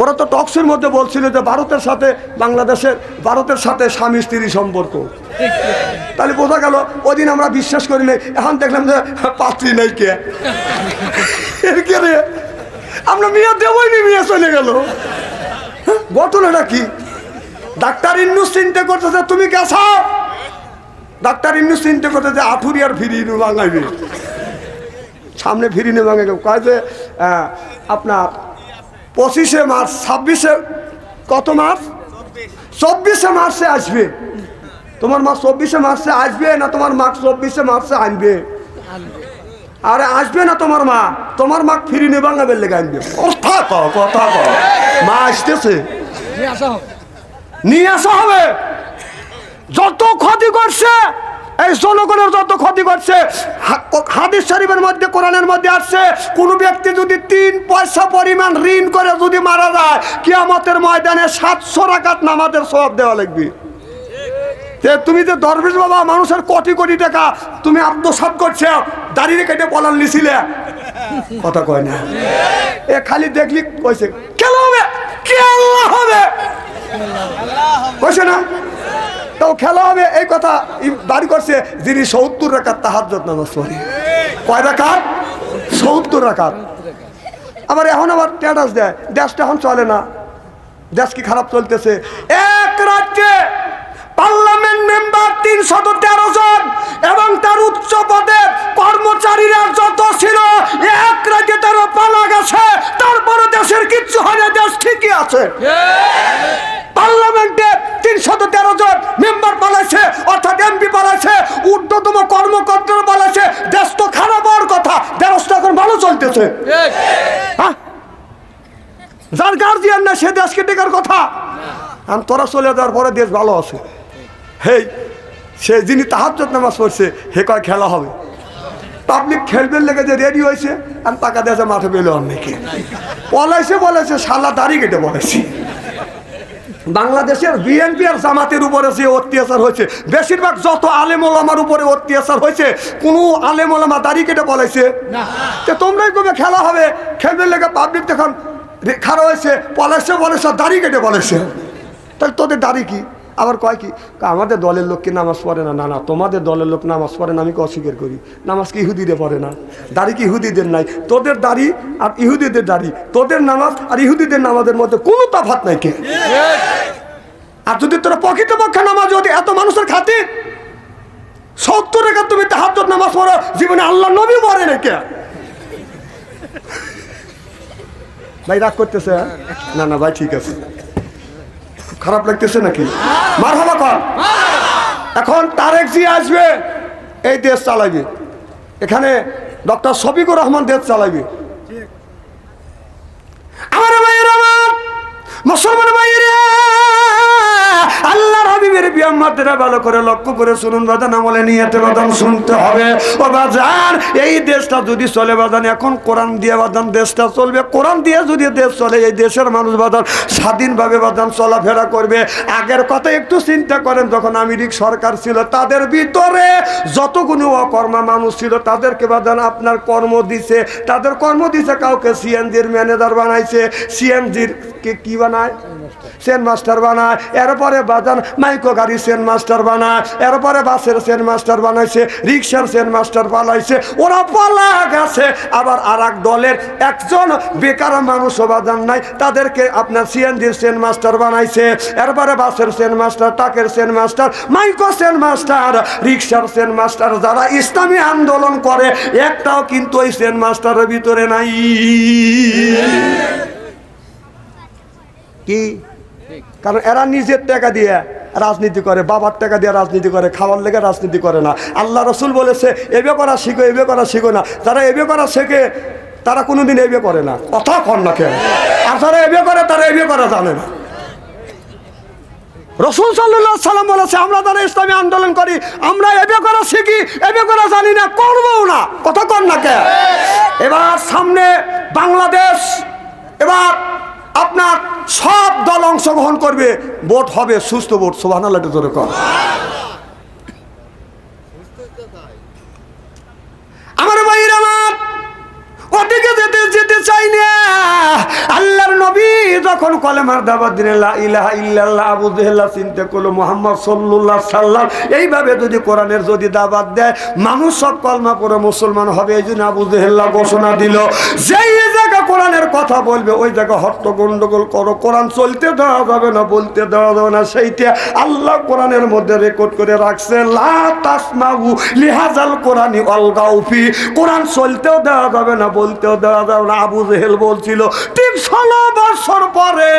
ওরা তো টক্সের মধ্যে বলছিল যে ভারতের সাথে বাংলাদেশের ভারতের সাথে স্বামী স্ত্রী সম্পর্ক। তাহলে বোঝা গেল ওদিন আমরা বিশ্বাস করি নাই এখন দেখলাম যে পাত্রী নাই কে। এর কে রে? আমরা মিয়া দেবই নি মিয়া চলে গেল। হ্যাঁ, ঘটনাটা কি? ডাক্তার ইন্নুস চিন্তা করতেছে তুমি গেছ। ডাক্তার ইন্নুস চিন্তা করতেছে আঠুরি আর ফিরি বাঙাইবে সামনে ফিরি নে ভাঙে কয় যে আপনার পঁচিশে মার্চ, ছাব্বিশে, কত মার্চ? চব্বিশে মার্চে আসবে। তোমার মা চব্বিশে মার্চে আসবে না তোমার মা চব্বিশে মার্চে আনবে? আরে আসবে না তোমার মা তোমার মা ফিরি নে বাঙাবের লেগে আনবে কথা কথা মা আসতেছে। নিয়ে আসা হবে। যত ক্ষতি করছে এই জনগণের যত ক্ষতি করছে হাদিস শরীফের মধ্যে কোরআনের মধ্যে আসছে কোন ব্যক্তি যদি তিন পয়সা পরিমাণ ঋণ করে যদি মারা যায় কিয়ামতের ময়দানে সাতশো রাকাত নামাজের সব দেওয়া লাগবে। তুমি যে দরবেশ বাবা মানুষের কোটি কোটি টাকা তুমি আত্মসাত করছে দাঁড়িয়ে কেটে পলান নিছিলে কথা কয় না। এ খালি দেখলি কইছে খেলা হবে? খেলা হবে? কইছে না? তো খেলা হবে, এই কথা বাড়ি করছে যিনি সত্তর রাখাত তাহার যত্ন সরি কয় রাখাত সত্তর রাখাত আবার এখন আবার স্ট্যাটাস দেয়, দেশটা এখন চলে না। দেশ কি খারাপ চলতেছে? এক রাজ্যে পার্লামেন্ট মেম্বার তিনশত তেরো জন এবং তার উচ্চ পদে কর্মচারীরা যত ছিল, এক রাজ্যে তারা পালা গেছে। তারপরে দেশের কিচ্ছু হয় না, দেশ ঠিকই আছে। পার্লামেন্টে তিনশত তেরো জন মেম্বার পালাইছে অর্থাৎ এমপি পালাইছে ঊর্ধ্বতম কর্মকর্তারা পালাইছে দেশ তো খারাপ হওয়ার কথা দেশটা এখন ভালো চলতেছে। হ্যাঁ? যার গার্জিয়ান না সে দেশকে টেকার কথা। আর তোরা চলে যাওয়ার পরে দেশ ভালো আছে। হেই সে যিনি তাহার নামাজ পড়ছে হে কয় খেলা হবে। পাবলিক খেলবেন লেগে যে রেডি হয়েছে আর টাকা দিয়েছে মাঠে পেলে অনেকে। পলাইছে বলেছে সালা দাড়ি কেটে বলেছে বাংলাদেশের বিএনপি আর জামাতের উপরে যে অত্যাচার হয়েছে বেশিরভাগ যত আলেমোলামার উপরে অত্যাচার হয়েছে কোনো আলেমোলামা দাড়ি কেটে বলেছে। তো তোমরাই কবে খেলা হবে? খেলবে লেগে পাবলিক তখন রে- খারাপ হয়েছে পলাইছে বলেছে দাঁড়িয়ে দাড়ি কেটে বলেছে। তাহলে তোদের দাড়ি কি? আবার কয় কি আমাদের দলের লোক কি নামাজ পড়ে না? না না তোমাদের দলের লোক নামাজ পড়ে না আমি কি অস্বীকার করি? নামাজ কি ইহুদিদের পড়ে না? দাড়ি কি ইহুদিদের নাই? তোদের দাড়ি আর ইহুদিদের দাড়ি তোদের নামাজ আর ইহুদিদের নামাজের মধ্যে কোনো তফাৎ নাই কে? আর যদি তোরা প্রকৃতপক্ষে নামাজ যদি এত মানুষের খাতে সত্তর রেখা তুমি তাহার নামাজ পড়ো জীবনে আল্লাহ নবী পড়ে না কে? ভাই রাগ করতেছে হ্যাঁ? না না ভাই ঠিক আছে। খারাপ লাগতেছে নাকি? মার কর। এখন তারেক জি আসবে, এই দেশ চালাইবে। এখানে ডক্টর শফিকুর রহমান দেশ চালাইবে। আমার ভাইয়ের আমার, মুসলমান ভাইয়েরা আল্লাহর হাবিবের বিয়াম্মাদেরা ভালো করে লক্ষ্য করে শুনুন বাদান আমলে নিয়েতে বাদান শুনতে হবে। ও বাজান, এই দেশটা যদি চলে বাদান এখন কোরআন দিয়ে বাদান দেশটা চলবে। কোরআন দিয়ে যদি দেশ চলে, এই দেশের মানুষ বাদান স্বাধীনভাবে বাদান চলাফেরা করবে। আগের কথা একটু চিন্তা করেন, যখন আমেরিক সরকার ছিল, তাদের ভিতরে যতগুলো অকর্মা মানুষ ছিল, তাদেরকে বাদান আপনার কর্ম দিছে। তাদের কর্ম দিছে কাউকে সিএনজির ম্যানেজার বানাইছে। সিএনজির কে কি বানায়? সেন মাস্টার বানায়। এরপরে বাজান, মাইকো গাড়ি সেন মাস্টার বানায়। এরপরে বাসের সেন মাস্টার বানাইছে রিক্সার সেন মাস্টার পালাইছে। ওরা পালা গেছে। আবার আর দলের একজন বেকার মানুষও বাজান নাই। তাদেরকে আপনার সিএনজির সেন মাস্টার বানাইছে। এরপরে বাসের সেন মাস্টার টাকের সেন মাস্টার, মাইকো সেন মাস্টার রিক্সার সেন মাস্টার যারা ইসলামী আন্দোলন করে, একটাও কিন্তু ওই সেন মাস্টারের ভিতরে নাই। কি? কারণ এরা নিজের টাকা দিয়ে রাজনীতি করে, বাবার টাকা দিয়ে রাজনীতি করে, খাওয়ার লেগে রাজনীতি করে না। আল্লাহ রসুল বলেছে, এবে করা শিখো, এবে করা শিখো না। যারা এবে করা শেখে, তারা কোনোদিন এবে করে না। কথা কর না কেন আর যারা এবে করে, তারা এবে করা জানে না। রসুল সাল্লাহ সাল্লাম বলেছে, আমরা যারা ইসলামী আন্দোলন করি, আমরা এবে করা শিখি, এবে করা জানি না, করবও না। কথা কর না কে এবার সামনে বাংলাদেশ, এবার আপনার সব দল অংশগ্রহণ করবে ভোট হবে সুস্থ ভোট সোভান ধরে কর আমার ভাইয়ের আমার ওদিকে যেতে যেতে চাই না আল্লাহর নবী যখন এইভাবে যদি কোরআনের যদি দাবাত দেয়, মানুষ সব কলমা পড়ে মুসলমান হবে, এই জন্য আবু জেহেল্লা ঘোষণা দিল, যেই জায়গা কোরআনের কথা বলবে, ওই জায়গা হট্ট গন্ডগোল করো, কোরআন চলতে দেওয়া যাবে না, বলতে দেওয়া যাবে না, সেইটা আল্লাহ কোরআনের মধ্যে রেকর্ড করে রাখছে চলতেও দেওয়া যাবে না, বলতেও দেওয়া যাবে না। আবু জেহেল বলছিল ঠিক ষোলো বছর পরে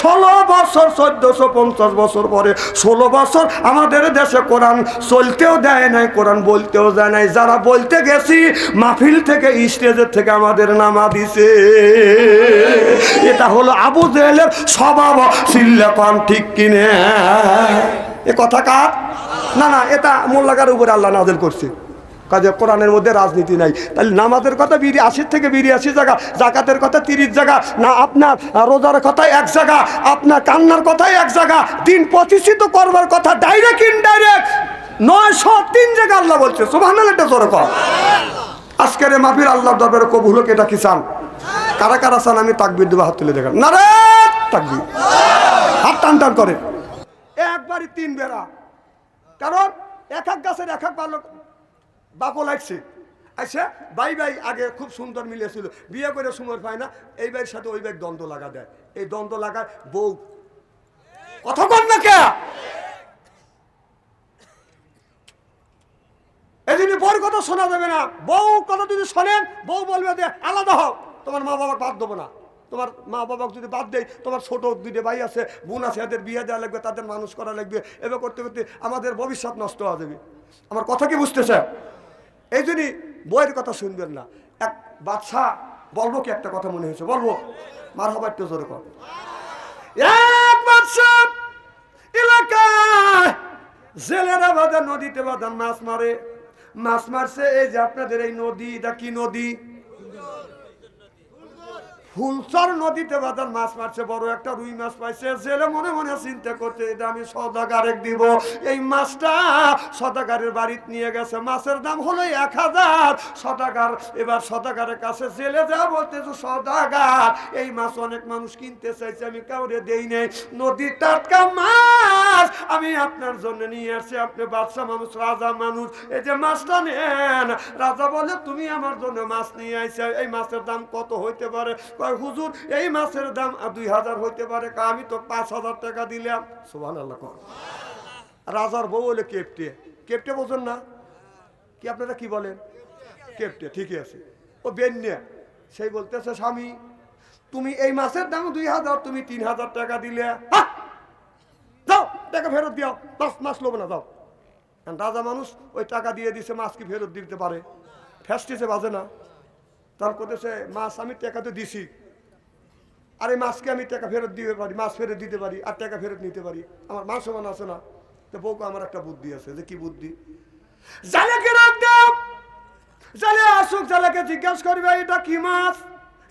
ষোলো বছর, চোদ্দশো, পঞ্চাশ বছর পরে ষোলো বছর আমাদের দেশে কোরআন চলতেও দেয় নাই, কোরআন বলতেও দেয় নাই। যারা বলতে গেছি, মাহফিল থেকে, স্টেজের থেকে আমাদের নামা দিছে। এটা হলো আবু জেহেলের স্বভাব সিল্লাপান ঠিক কিনে? এ কথা কার? না না, এটা মোল্লাকার উপরে আল্লাহ নাজেল করছে। কাজে কোরআনের মধ্যে রাজনীতি নাই। তাহলে নামাজের কথা বিরি আশির থেকে বিরিয়াশি জায়গা, জাকাতের কথা তিরিশ জায়গা, না আপনার রোজার কথা এক জায়গা, আপনার কান্নার কথাই এক জায়গা, দিন প্রতিষ্ঠিত করবার কথা ডাইরেক্ট ইনডাইরেক্ট নয়শো তিন জায়গা আল্লাহ বলছে। কর আজকের মাফির আল্লাহ দরবারে কবুল হোক, এটা কি চান? কারা কারা চান আমি তাকবির দেবো, হাত তুলে দেখান। না রে তাকবির। হাত টান টান করে একবারই তিন বেড়া। কারণ এক এক গাছের এক এক ভালো বাপও লাগছে। আচ্ছা ভাই ভাই আগে খুব সুন্দর মিলেছিল। বিয়ে করে সময় পায় না, এই ভাইয়ের সাথে ওই ভাই দ্বন্দ্ব লাগা দেয়। এই দ্বন্দ্ব লাগায় বউ কথা কর না কে? জন্য বর কথা শোনা যাবে না। বউ কথা যদি শোনেন বউ বলবে যে, আলাদা হোক তোমার মা বাবা বাদ দেবো না। তোমার মা বাবাকে যদি বাদ দেয় তোমার ছোট দুইটা ভাই আছে, বোন আছে, এদের বিয়ে দেওয়া লাগবে, তাদের মানুষ করা লাগবে। এবার করতে করতে আমাদের ভবিষ্যৎ নষ্ট হয়ে যাবে। আমার কথা কি বুঝতেছে? এই জন্যই বইয়ের কথা শুনবেন না। এক বাদশা বলব কি একটা কথা মনে হয়েছে? বলব। মার হবার তো জোরে কর। এক বাচ্চা এলাকায় জেলেরা বাজার নদীতে মাছ মারে। মাছ মারছে, এই যে আপনাদের এই নদী, এটা কি নদী? ফুলচর নদীতে বাজার মাছ মারছে, বড় একটা রুই মাছ পাইছে। জেলে মনে মনে চিন্তা করছে, এটা আমি সদাগারে দিব। এই মাছটা সদাগারের বাড়িতে নিয়ে গেছে। মাছের দাম হলো এক হাজার। সদাগার, এবার সদাগারের কাছে জেলে যা বলতেছে, সদাগার। এই মাছ অনেক মানুষ কিনতে চাইছে, আমি কাউরে দেই নাই। নদীর টাটকা মাছ, আমি আপনার জন্য নিয়ে আসছি। আপনি বাদশা মানুষ, রাজা মানুষ, এই যে মাছটা নেন। রাজা বলে, তুমি আমার জন্য মাছ নিয়ে আইছে এই মাছের দাম কত হইতে পারে? কয় হুজুর, এই মাছের দাম দুই হাজার হইতে পারে আমি তো পাঁচ হাজার টাকা দিলাম। সুবাহ আল্লাহ রাজার বউ বলে কেপটে। কেপটে বোঝেন না? কি আপনারা কি বলেন? কেপটে, ঠিকই আছে। ও বেন্যা সেই বলতেছে, স্বামী, তুমি এই মাছের দাম দুই হাজার, তুমি তিন হাজার টাকা দিলে। হা! যাও, টাকা ফেরত দিও। মাছ মাস লোব না, যাও। রাজা মানুষ ওই টাকা দিয়ে দিছে মাছ কি ফেরত দিতে পারে? ফেস্টিসে বাজে না। তার করতেছে মাছ আমি টাকা তো দিছি। আর মাছকে আমি টাকা ফেরত দিতে পারি, মাছ ফেরত দিতে পারি আর টাকা ফেরত নিতে পারি। আমার মাছ সমান আছে না। তো বউকে আমার একটা বুদ্ধি আছে, যে কি বুদ্ধি? জালেকে রাখ দাও। জালে আসুক, জালেকে জিজ্ঞাসা করবে, এটা কি মাছ?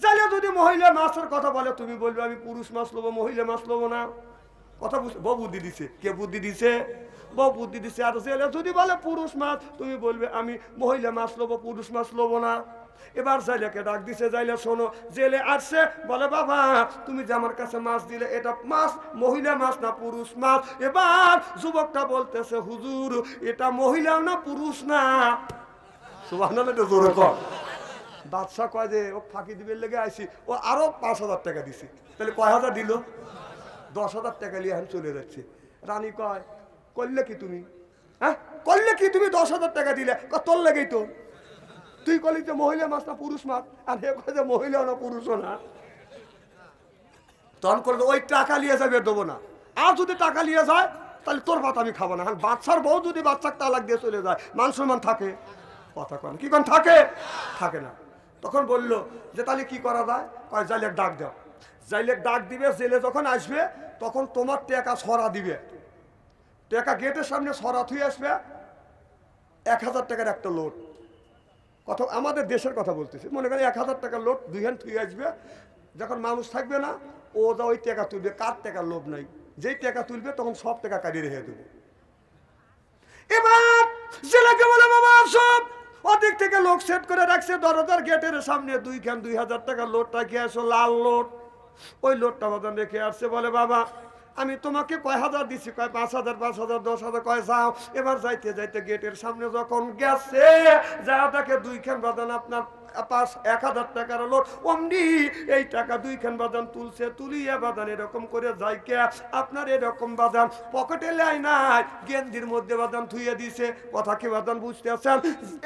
জালে যদি মহিলা মাছের কথা বলে, তুমি বলবে আমি পুরুষ মাছ লোবো, মহিলা মাছ লোবো না। কথা বুঝ, বউ বুদ্ধি দিছে। কে বুদ্ধি দিছে? বউ বুদ্ধি দিছে। আর জেলে যদি বলে, পুরুষ মাছ, তুমি বলবে, আমি মহিলা মাছ লোবো, পুরুষ মাছ লোবো না। এবার জাইলাকে ডাক দিছে যাইলে শোনো, জেলে আসছে, বলে, বাবা, তুমি যে আমার কাছে মাছ দিলে, এটা মাছ, মহিলা মাছ না পুরুষ মাছ? এবার যুবকটা বলতেছে, হুজুর, এটা মহিলা না পুরুষ না? সুবাহ জোরে বাদশাহ কয় যে, ও ফাঁকি দিবে লেগে আইসি ও আরও পাঁচ হাজার টাকা দিছে। তাহলে কয় হাজার দিল? দশ হাজার টাকা নিয়ে এখন চলে যাচ্ছে। রানী কয়, করলে কি তুমি? হ্যাঁ করলে কি তুমি দশ হাজার টাকা দিলে? তোর লেগেই তো। তুই কলি যে মহিলা মাছ না পুরুষ মাছ? আর হে কয় যে মহিলাও না পুরুষও না। তখন করে ওই টাকা নিয়ে যাবে দেবো না। আর যদি টাকা নিয়ে যায়, তাহলে তোর ভাত আমি খাব না। আর বাচ্চার বউ যদি বাচ্চাকে তালাক দিয়ে চলে যায়, মান সম্মান থাকে? কথা কন। কি কন? থাকে? থাকে না। তখন বলল যে তাহলে কি করা যায়? কয়, জাইলেক ডাক দাও। জাইলেক ডাক দিবে, জেলে যখন আসবে, তখন তোমার টাকা সরা দিবে। টাকা গেটের সামনে সরা থুয়ে আসবে। এক হাজার টাকার একটা লোড কথা, আমাদের দেশের কথা বলতেছি। মনে করেন এক হাজার টাকার লোড দুই হ্যান্ড থুয়ে আসবে, যখন মানুষ থাকবে না, ও যা ওই টাকা তুলবে, কার টাকার লোভ নাই। যেই টাকা তুলবে, তখন সব টাকা কাটিয়ে রেখে দেবো। এবার জেলাকে বলে, বাবা সব ওদিক থেকে লোক সেট করে রাখছে, দরজার গেটের সামনে দুই খান দুই হাজার টাকা লোট রাখে আসো? লাল লোট। ওই লোটটা বাদান রেখে আসছে, বলে, বাবা আমি তোমাকে কয় হাজার দিছি? কয় পাঁচ হাজার পাঁচ হাজার, দশ হাজার, কয় যাও। এবার যাইতে যাইতে গেটের সামনে যখন গেছে, যা তাকে দুইখান বাদান আপনার পাঁচ, এক হাজার টাকার লোট অমনি এই টাকা দুইখান বাদান তুলছে, তুলিয়ে বাদান এরকম করে যাইকে, আপনার এরকম বাদান পকেটে লাই নাই গেন্দির মধ্যে বাদান থুয়ে দিছে। কথা কি বাদান বুঝতে আছেন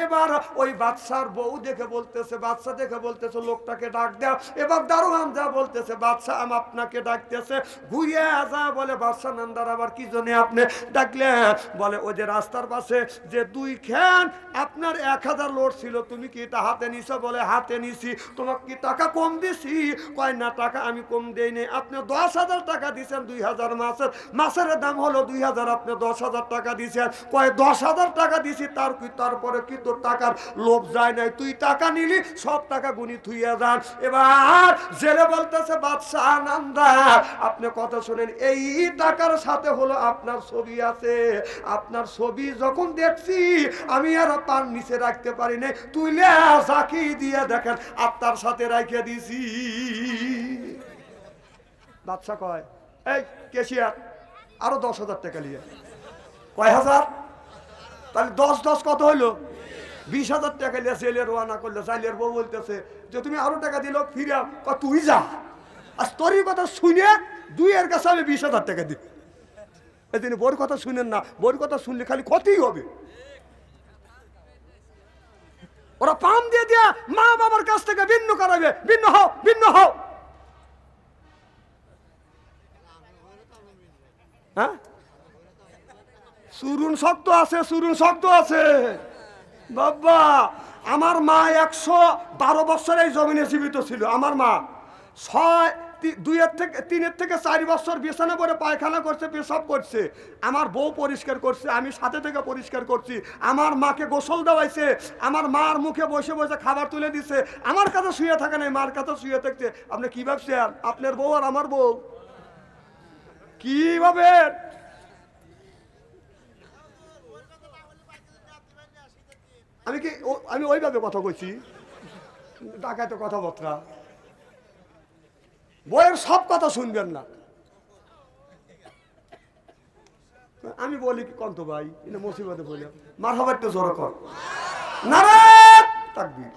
এবার ওই বাদশার বউ দেখে বলতেছে, বাদশা দেখে বলতেছে, লোকটাকে ডাক দেও। এবার দারোয়ান যা বলতেছে, বাদশা, আম আপনাকে ডাকতেছে। ঘুরিয়ে যা বলে, বাদশা নান্দার, আবার কি জন্য আপনি ডাকলেন? বলে, ওই যে রাস্তার পাশে যে দুই খান আপনার এক হাজার লোড ছিল, তুমি কি এটা হাতে নিছো? বলে, হাতে নিছি, তোমাকে কি টাকা কম দিছি? কয়, না, টাকা আমি কম দেই নাই আপনি দশ হাজার টাকা দিছেন দুই হাজার মাসের। মাসের দাম হলো দুই হাজার, আপনি দশ হাজার টাকা দিছেন। কয়, দশ হাজার টাকা দিছি, তার কি, তারপরে কি তোর টাকার লোভ যায় নাই? তুই টাকা নিলি, সব টাকা গুনি থুইয়া যান। এবার জেলে বলতেছে, বাদশাহ আনন্দা আপনি কথা শুনেন, এই টাকার সাথে হলো আপনার ছবি আছে। আপনার ছবি যখন দেখছি, আমি আর পান নিচে রাখতে পারি না তুইলে সাকি দিয়ে দেখেন আত্মার সাথে রাখে দিছি। বাদশা কয়, এই, কেশিয়ার, আরও দশ হাজার টাকা নিয়ে কয়, হাজার? তাহলে দশ দশ কত হইল? বিশ হাজার টাকা নিয়ে সেলের রোয়ানা করল। সাইলের বউ বলতেছে, যে তুমি আরও টাকা দিল, ফিরে তুই যা। আর তোর কথা শুনে দুই এর কাছে আমি বিশ হাজার টাকা দিই। এই তিনি বোর কথা শুনেন না। বোর কথা শুনলে খালি ক্ষতিই হবে। ওরা পাম দিয়ে দিয়া মা বাবার কাছ থেকে ভিন্ন করাবে ভিন্ন হও ভিন্ন হও। হ্যাঁ? সুরুন শক্ত আছে সুরুন শক্ত আছে। বাবা, আমার মা একশো বারো বছর এই জমিনে জীবিত ছিল, আমার মা। ছয় দুইয়ের থেকে, তিনের থেকে চারি বছর বিছানা করে পায়খানা করছে, পেশাব করছে। আমার বউ পরিষ্কার করছে, আমি সাথে থেকে পরিষ্কার করছি। আমার মাকে গোসল দেওয়াইছে, আমার মার মুখে বসে বসে খাবার তুলে দিছে। আমার কাছে শুয়ে থাকে নাই, মার কাছে শুয়ে থাকছে। আপনি কি ভাবছেন? আপনার বউ আর আমার বউ? কি আমি কি আমি ওইভাবে কথা কইছি? তো কথাবার্তা। বইয়ের সব কথা শুনবেন না। আমি বলি কি, কন্ত ভাই এটা মুসিবতে বলি মার হবার তো জোর কর। নারাত তাকবীর।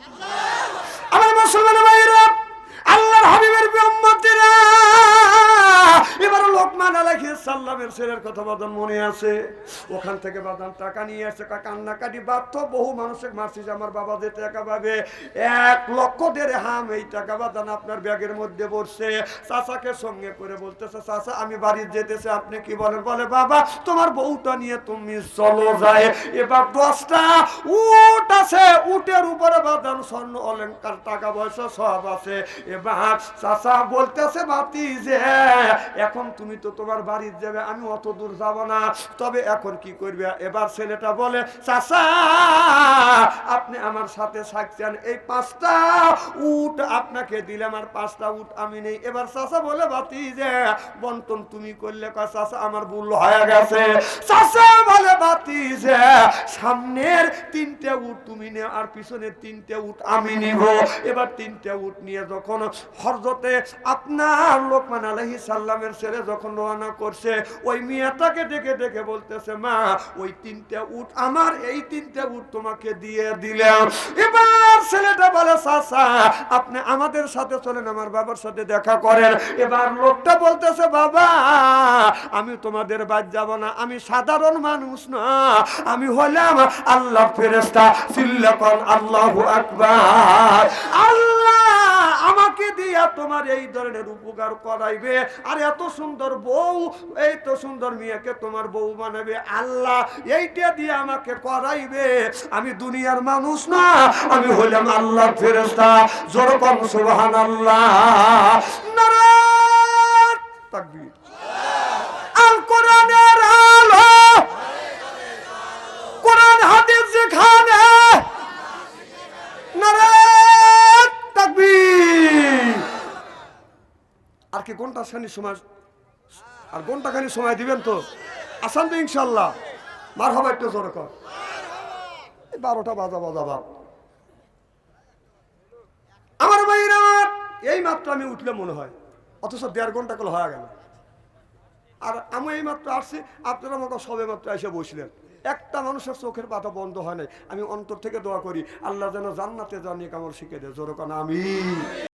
আমার মুসলমান ভাইরা আল্লাহর হাবিবের এবার লোকমান ছেলের কথা বাদন মনে আছে? ওখান থেকে টাকা নিয়ে বাধ্য বহু মানুষের আমার বাবা যে টাকা পাবে। এক লক্ষ হাম এই টাকা আপনার ব্যাগের মধ্যে চাচাকে সঙ্গে করে বলতেছে, চাচা, আমি বাড়ি যেতেছে, আপনি কি বলেন? বলে, বাবা, তোমার বউটা নিয়ে তুমি চলো যায়। এবার দশটা উট আছে, উটের উপরে বাদান স্বর্ণ অলঙ্কার টাকা পয়সা সব আছে। এবার চাচা বলতেছে বাতি যে এখন তুমি তো তোমার বাড়ি যাবে, আমি অত দূর যাব না। তবে এখন কি করবে? এবার ছেলেটা বলে, চাচা, আপনি আমার সাথে থাকছেন এই পাঁচটা উট আপনাকে দিলাম, আর পাঁচটা উট আমি নেই। এবার চাচা বলে, বাতি যে, বন্টন তুমি করলে কয়, চাচা, আমার ভুল হয়ে গেছে। চাচা বলে, বাতি যে, সামনের তিনটে উট তুমি নে, আর পিছনের তিনটে উট আমি নিব। এবার তিনটে উট নিয়ে যখন হরজতে আপনার লোকমান আলহি সাল্লামের ছেলে যখন রওনা করছে, ওই মিয়াটাকে ডেকে ডেকে বলতেছে, মা, ওই তিনটে উট আমার, এই তিনটে উট তোমাকে দিয়ে দিলাম। এবার ছেলেটা বলে, চাচা, আপনি আমাদের সাথে চলেন, আমার বাবার সাথে দেখা করেন। এবার লোকটা বলতেছে, বাবা, আমি তোমাদের বাদ যাব না, আমি সাধারণ মানুষ না, আমি হলাম আল্লাহ ফেরেস্তা সিল্লাকন আল্লাহু আকবার। আল্লাহ আমাকে দিয়া তোমার এই ধরনের উপকার করাইবে। আর এত সুন্দর বউ, এই তো সুন্দর মেয়েকে তোমার বউ বানাবে। আল্লাহ, এইটা দিয়ে আমাকে করাইবে। আমি দুনিয়ার মানুষ না, আমি হইলাম আল্লাহ ফেরেস্তা জোর কম সুবাহ আল্লাহ তাকবীর। আর কি ঘণ্টা খানি সময় আর ঘণ্টা খানি সময় দিবেন তো? আসান তো ইনশাল্লাহ মার হবে একটু জোরে কর। বারোটা বাজা বাজা বাপ। আমার ভাইরা আমার এই মাত্র আমি উঠলে মনে হয়। অথচ দেড় ঘণ্টা করে হয়ে গেল। আর আমি এই মাত্র আসছি, আপনারা আমাকে সবে মাত্র এসে বসলেন। একটা মানুষের চোখের পাতা বন্ধ হয় নাই। আমি অন্তর থেকে দোয়া করি, আল্লাহ যেন জান্নাতে জানিয়ে কামড় শিখে দেয়। জোরকান আমি